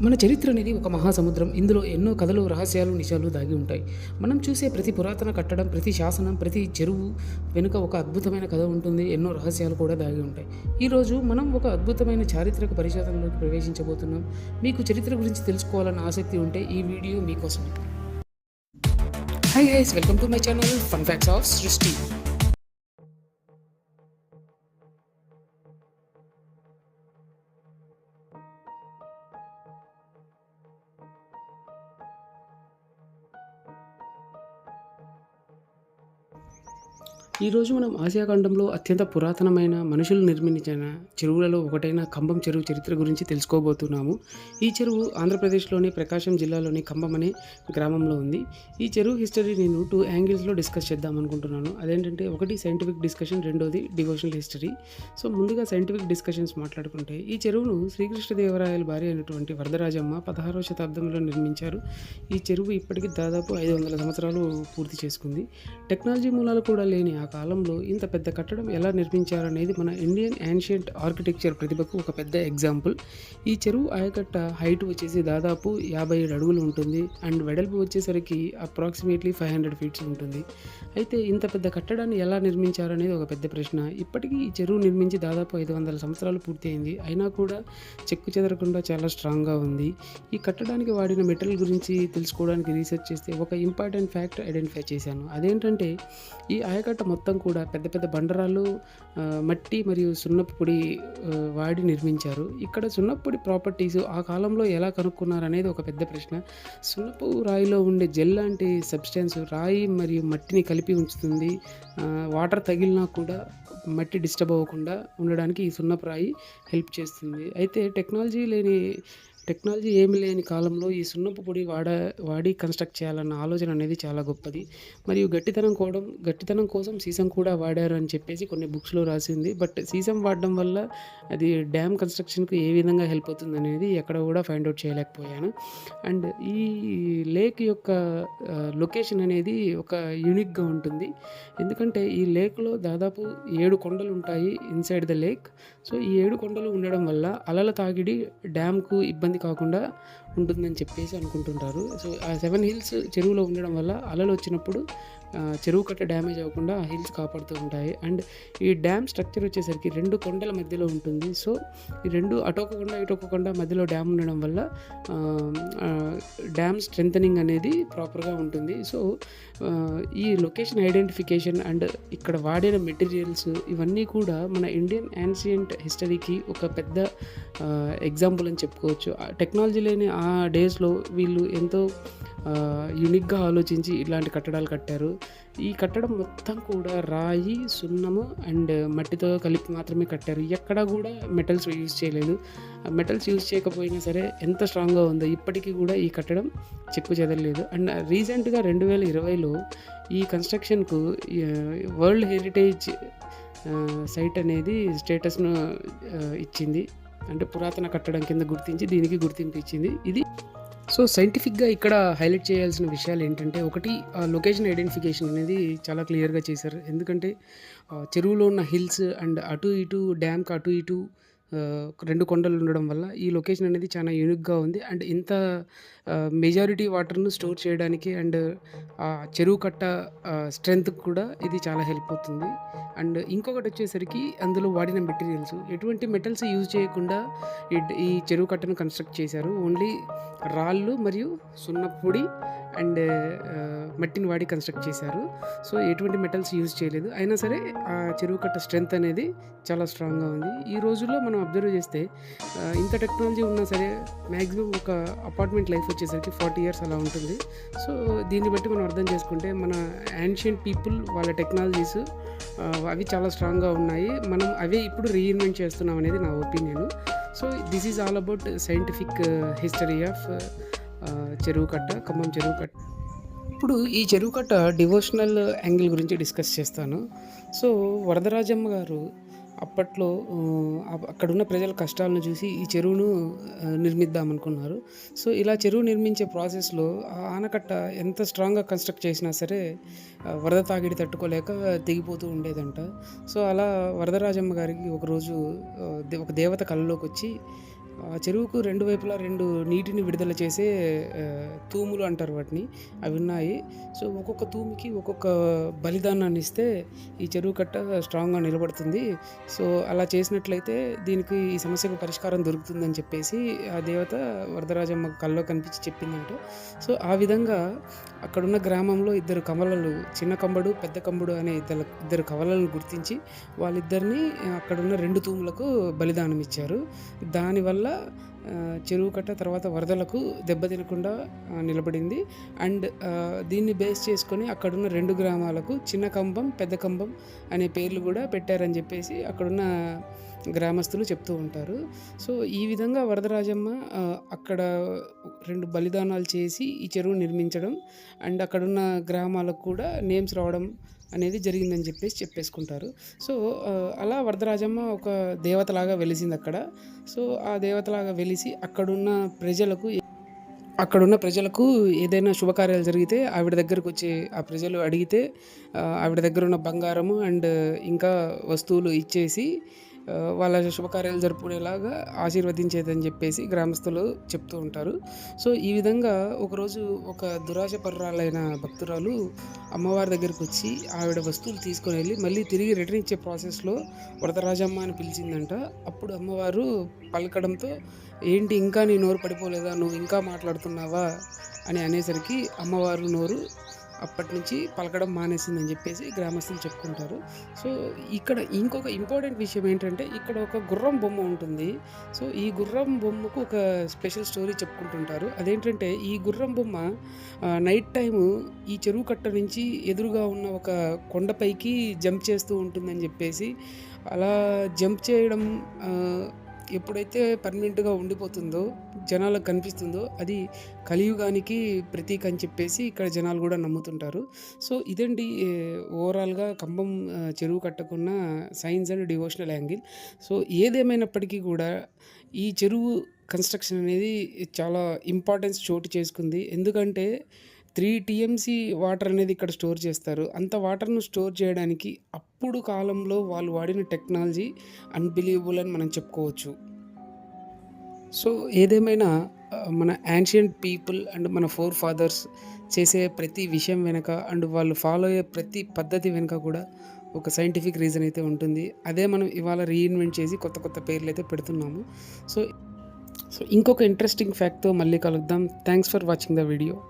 మన చరిత్ర అనేది ఒక మహాసముద్రం. ఇందులో ఎన్నో కథలు రహస్యాలు నిజాలు దాగి ఉంటాయి. మనం చూసే ప్రతి పురాతన కట్టడం ప్రతి శాసనం ప్రతి చెరువు వెనుక ఒక అద్భుతమైన కథ ఉంటుంది. ఎన్నో రహస్యాలు కూడా దాగి ఉంటాయి. ఈరోజు మనం ఒక అద్భుతమైన చారిత్రక పరిశోధనలోకి ప్రవేశించబోతున్నాం. మీకు చరిత్ర గురించి తెలుసుకోవాలన్న ఆసక్తి ఉంటే ఈ వీడియో మీకోసమే. Hi guys welcome to my channel fun facts of Srishti ఈరోజు మనం ఆసియా ఖండంలో అత్యంత పురాతనమైన మనుషులు నిర్మించిన చెరువులలో ఒకటైన కంబం చెరువు చరిత్ర గురించి తెలుసుకోబోతున్నాము. ఈ చెరువు ఆంధ్రప్రదేశ్లోని ప్రకాశం జిల్లాలోని కంబం అనే గ్రామంలో ఉంది. ఈ చెరువు హిస్టరీ నేను టూ యాంగిల్స్లో డిస్కస్ చేద్దాం అనుకుంటున్నాను. అదేంటంటే ఒకటి సైంటిఫిక్ డిస్కషన్ రెండోది డివోషనల్ హిస్టరీ. సో ముందుగా సైంటిఫిక్ డిస్కషన్స్ మాట్లాడుకుంటే ఈ చెరువును శ్రీకృష్ణదేవరాయల భార్య అయినటువంటి వరదరాజమ్మ పదహారవ శతాబ్దంలో నిర్మించారు. ఈ చెరువు ఇప్పటికి దాదాపు ఐదు వందల సంవత్సరాలు పూర్తి చేసుకుంది. టెక్నాలజీ మూలాలు కూడా లేని ఆ కాలంలో ఇంత పెద్ద కట్టడం ఎలా నిర్మించారనేది మన ఇండియన్ యాన్షియంట్ ఆర్కిటెక్చర్ ప్రతిభకు ఒక పెద్ద ఎగ్జాంపుల్. ఈ చెరువు ఆయకట్ట హైట్ వచ్చేసి దాదాపు యాభై ఏడు అడుగులు ఉంటుంది. అండ్ వెడల్పు వచ్చేసరికి అప్రాక్సిమేట్లీ ఫైవ్ హండ్రెడ్ ఫీట్స్ ఉంటుంది. అయితే ఇంత పెద్ద కట్టడాన్ని ఎలా నిర్మించారనేది ఒక పెద్ద ప్రశ్న. ఇప్పటికీ ఈ చెరువు నిర్మించి దాదాపు ఐదు వందల సంవత్సరాలు పూర్తయింది. అయినా కూడా చెక్కు చెదరకుండా చాలా స్ట్రాంగ్గా ఉంది. ఈ కట్టడానికి వాడిన మెటల్ గురించి తెలుసుకోవడానికి రీసెర్చ్ చేస్తే ఒక ఇంపార్టెంట్ ఫ్యాక్ట్ ఐడెంటిఫై చేశాను. అదేంటంటే ఈ ఆయకట్ట మొత్తం కూడా పెద్ద పెద్ద బండరాలు మట్టి మరియు సున్నపు పొడి వాడి నిర్మించారు. ఇక్కడ సున్నపు పొడి ప్రాపర్టీస్ ఆ కాలంలో ఎలా కనుక్కున్నారు అనేది ఒక పెద్ద ప్రశ్న. సున్నపు రాయిలో ఉండే జెల్ లాంటి సబ్స్టెన్స్ రాయి మరియు మట్టిని కలిపి ఉంచుతుంది. వాటర్ తగిలినా కూడా మట్టి డిస్టర్బ్ అవ్వకుండా ఉండడానికి ఈ సున్నపు రాయి హెల్ప్ చేస్తుంది. అయితే టెక్నాలజీ లేని టెక్నాలజీ ఏమి లేని కాలంలో ఈ సున్నపు పొడి వాడ వాడి కన్స్ట్రక్ట్ చేయాలన్న ఆలోచన అనేది చాలా గొప్పది. మరియు గట్టితనం కోవడం గట్టితనం కోసం సీసం కూడా వాడారు అని చెప్పేసి కొన్ని బుక్స్లో రాసింది. బట్ సీసం వాడడం వల్ల అది డ్యామ్ కన్స్ట్రక్షన్కి ఏ విధంగా హెల్ప్ అవుతుంది అనేది ఎక్కడ కూడా ఫైండ్ అవుట్ చేయలేకపోయాను. అండ్ ఈ లేక్ యొక్క లొకేషన్ అనేది ఒక యూనిక్గా ఉంటుంది. ఎందుకంటే ఈ లేక్లో దాదాపు ఏడు కొండలు ఉంటాయి ఇన్సైడ్ ద లేక్. సో ఈ ఏడు కొండలు ఉండడం వల్ల అలల తాగిడి డ్యామ్కు ఇబ్బంది కాకుండా ఉంటుందని చెప్పేసి అనుకుంటుంటారు. సో ఆ సెవెన్ హిల్స్ చెరువులో ఉండడం వల్ల అలలు వచ్చినప్పుడు చెరువు కట్ట డ్యామేజ్ అవ్వకుండా హిల్స్ కాపాడుతూ ఉంటాయి. అండ్ ఈ డ్యామ్ స్ట్రక్చర్ వచ్చేసరికి రెండు కొండల మధ్యలో ఉంటుంది. సో ఈ రెండు అటొక కొండ ఇటొక కొండ మధ్యలో డ్యామ్ ఉండడం వల్ల డ్యామ్ స్ట్రెంథనింగ్ అనేది ప్రాపర్గా ఉంటుంది. సో ఈ లొకేషన్ ఐడెంటిఫికేషన్ అండ్ ఇక్కడ వాడిన మెటీరియల్స్ ఇవన్నీ కూడా మన ఇండియన్ యాన్సియంట్ హిస్టరీకి ఒక పెద్ద ఎగ్జాంపుల్ అని చెప్పుకోవచ్చు. టెక్నాలజీ లేని ఆ డేస్లో వీళ్ళు ఎంతో యునిక్గా ఆలోచించి ఇలాంటి కట్టడాలు కట్టారు. ఈ కట్టడం మొత్తం కూడా రాయి సున్నము అండ్ మట్టితో కలిపి మాత్రమే కట్టారు. ఎక్కడా కూడా మెటల్స్ యూజ్ చేయలేదు. మెటల్స్ యూజ్ చేయకపోయినా సరే ఎంత స్ట్రాంగ్గా ఉందో ఇప్పటికీ కూడా ఈ కట్టడం చెక్కు చెదరలేదు. అండ్ రీసెంట్గా రెండు వేల ఇరవైలో ఈ కన్స్ట్రక్షన్కు వరల్డ్ హెరిటేజ్ సైట్ అనేది స్టేటస్ను ఇచ్చింది. అంటే పురాతన కట్టడం కింద గుర్తించి దీనికి గుర్తింపు ఇచ్చింది. ఇది సో సైంటిఫిక్గా ఇక్కడ హైలైట్ చేయాల్సిన విషయాలు ఏంటంటే ఒకటి లొకేషన్ ఐడెంటిఫికేషన్ అనేది చాలా క్లియర్గా చేశారు. ఎందుకంటే చెరువులో ఉన్న హిల్స్ అండ్ అటు ఇటు డ్యామ్కి అటు ఇటు రెండు కొండలు ఉండడం వల్ల ఈ లొకేషన్ అనేది చాలా యూనిక్గా ఉంది. అండ్ ఇంత మెజారిటీ వాటర్ను స్టోర్ చేయడానికి అండ్ ఆ చెరువు కట్ట స్ట్రెంత్ కూడా ఇది చాలా హెల్ప్ అవుతుంది. అండ్ ఇంకొకటి వచ్చేసరికి అందులో వాడిన మెటీరియల్స్. ఎటువంటి మెటల్స్ యూజ్ చేయకుండా ఈ ఈ చెరువు కట్టను కన్స్ట్రక్ట్ చేశారు. ఓన్లీ రాళ్ళు మరియు సున్నపొడి అండ్ మట్టిని వాడి కన్స్ట్రక్ట్ చేశారు. సో ఎటువంటి మెటల్స్ యూజ్ చేయలేదు. అయినా సరే ఆ చెరువు కట్ట స్ట్రెంత్ అనేది చాలా స్ట్రాంగ్గా ఉంది. ఈ రోజుల్లో మనం అబ్జర్వ్ చేస్తే ఇంత టెక్నాలజీ ఉన్నా సరే మ్యాక్సిమం ఒక అపార్ట్మెంట్ లైఫ్ వచ్చేసరికి ఫార్టీ ఇయర్స్ అలా ఉంటుంది. సో దీన్ని బట్టి మనం అర్థం చేసుకుంటే మన యాన్షియంట్ పీపుల్ వాళ్ళ టెక్నాలజీస్ అవి చాలా స్ట్రాంగ్గా ఉన్నాయి. మనం అవే ఇప్పుడు రీఇన్వెంట్ చేస్తున్నాం అనేది నా opinion so this is all about scientific history of చెరువు కట్ట ఖమ్మం చెరువు కట్ట ఇప్పుడు ఈ చెరువు కట్ట డివోషనల్ యాంగిల్ గురించి డిస్కస్ చేస్తాను. సో వరదరాజమ్మ గారు అప్పట్లో అక్కడున్న ప్రజల కష్టాలను చూసి ఈ చెరువును నిర్మిద్దామనుకున్నారు. సో ఇలా చెరువు నిర్మించే ప్రాసెస్లో ఆ ఆనకట్ట ఎంత స్ట్రాంగ్గా కన్స్ట్రక్ట్ చేసినా సరే వరద తాగిడి తట్టుకోలేక తెగిపోతూ ఉండేదంట. సో అలా వరదరాజమ్మ గారికి ఒకరోజు ఒక దేవత కళ్ళలోకి వచ్చి చెరువుకు రెండు వైపులా రెండు నీటిని విడుదల చేసే తూములు అంటారు వాటిని. అవి ఉన్నాయి. సో ఒక్కొక్క తూముకి ఒక్కొక్క బలిదానాన్ని ఇస్తే ఈ చెరువు కట్ట స్ట్రాంగ్గా నిలబడుతుంది. సో అలా చేసినట్లయితే దీనికి ఈ సమస్యకు పరిష్కారం దొరుకుతుందని చెప్పేసి ఆ దేవత వరదరాజమ్మ కల్లో కనిపించి చెప్పిందంట. సో ఆ విధంగా అక్కడున్న గ్రామంలో ఇద్దరు కమలలు చిన్న కంబడు పెద్ద కంబడు అనే ఇద్దరు ఇద్దరు కవలలను గుర్తించి వాళ్ళిద్దరిని అక్కడున్న రెండు తూములకు బలిదానం ఇచ్చారు దానివల్ల చెరువు కట్ట తర్వాత వరదలకు దెబ్బతినకుండా నిలబడింది. అండ్ దీన్ని బేస్ చేసుకొని అక్కడున్న రెండు గ్రామాలకు చిన్న కంబం పెద్ద కంబం అనే పేర్లు కూడా పెట్టారని చెప్పేసి అక్కడున్న గ్రామస్తులు చెప్తూ ఉంటారు. సో ఈ విధంగా వరదరాజమ్మ అక్కడ రెండు బలిదానాలు చేసి ఈ చెరువు నిర్మించడం అండ్ అక్కడున్న గ్రామాలకు కూడా నేమ్స్ రావడం అనేది జరిగిందని చెప్పేసి చెప్పేసుకుంటారు. సో అలా వరదరాజమ్మ ఒక దేవతలాగా వెలిసింది అక్కడ. సో ఆ దేవతలాగా వెలిసి అక్కడున్న ప్రజలకు అక్కడున్న ప్రజలకు ఏదైనా శుభకార్యాలు జరిగితే ఆవిడ దగ్గరకు వచ్చి ఆ ప్రజలు అడిగితే ఆవిడ దగ్గర ఉన్న బంగారము అండ్ ఇంకా వస్తువులు ఇచ్చేసి వాళ్ళ శుభకార్యాలు జరుపుకునేలాగా ఆశీర్వదించేదని చెప్పేసి గ్రామస్తులు చెప్తూ ఉంటారు. సో ఈ విధంగా ఒకరోజు ఒక దురాశ పర్రాలైన భక్తురాలు అమ్మవారి దగ్గరికి వచ్చి ఆవిడ వస్తువులు తీసుకొని వెళ్ళి మళ్ళీ తిరిగి రిటర్న్ ఇచ్చే ప్రాసెస్లో వరదరాజమ్మ అని పిలిచిందంట. అప్పుడు అమ్మవారు పలకడంతో ఏంటి ఇంకా నీ నోరు పడిపోలేదా? నువ్వు ఇంకా మాట్లాడుతున్నావా? అని అనేసరికి అమ్మవారు నోరు అప్పటి నుంచి పలకడం మానేసిందని చెప్పేసి గ్రామస్తులు చెప్పుకుంటారు సో ఇక్కడ ఇంకొక ఇంపార్టెంట్ విషయం ఏంటంటే ఇక్కడ ఒక గుర్రం బొమ్మ ఉంటుంది. సో ఈ గుర్రం బొమ్మకు ఒక స్పెషల్ స్టోరీ చెప్పుకుంటుంటారు. అదేంటంటే ఈ గుర్రం బొమ్మ నైట్ టైము ఈ చెరువు కట్ట నుంచి ఎదురుగా ఉన్న ఒక కొండపైకి జంప్ చేస్తూ ఉంటుందని చెప్పేసి అలా జంప్ చేయడం ఎప్పుడైతే పర్మనెంట్గా ఉండిపోతుందో జనాలకు కనిపిస్తుందో అది కలియుగానికి ప్రతీక అని చెప్పేసి ఇక్కడ జనాలు కూడా నమ్ముతుంటారు. సో ఇదండి ఓవరాల్గా కంబం చెరువు కట్టకున్న science and devotional angle. So ఏదేమైనప్పటికీ కూడా ఈ చెరువు కన్స్ట్రక్షన్ అనేది చాలా ఇంపార్టెన్స్ చోటు చేసుకుంది. ఎందుకంటే త్రీ టీఎంసీ వాటర్ అనేది ఇక్కడ స్టోర్ చేస్తారు. అంత వాటర్ను స్టోర్ చేయడానికి అప్పుడు కాలంలో వాళ్ళు వాడిన టెక్నాలజీ అన్బిలీవబుల్ అని మనం చెప్పుకోవచ్చు. సో ఏదేమైనా మన యాన్షియంట్ పీపుల్ అండ్ మన ఫోర్ ఫాదర్స్ చేసే ప్రతి విషయం వెనక అండ్ వాళ్ళు ఫాలో అయ్యే ప్రతి పద్ధతి వెనుక కూడా ఒక సైంటిఫిక్ రీజన్ అయితే ఉంటుంది. అదే మనం ఇవాళ రీఇన్వెంట్ చేసి కొత్త కొత్త పేర్లు అయితే పెడుతున్నాము. సో సో ఇంకొక ఇంట్రెస్టింగ్ ఫ్యాక్ట్తో మళ్ళీ కలుద్దాం. Thanks for watching the video.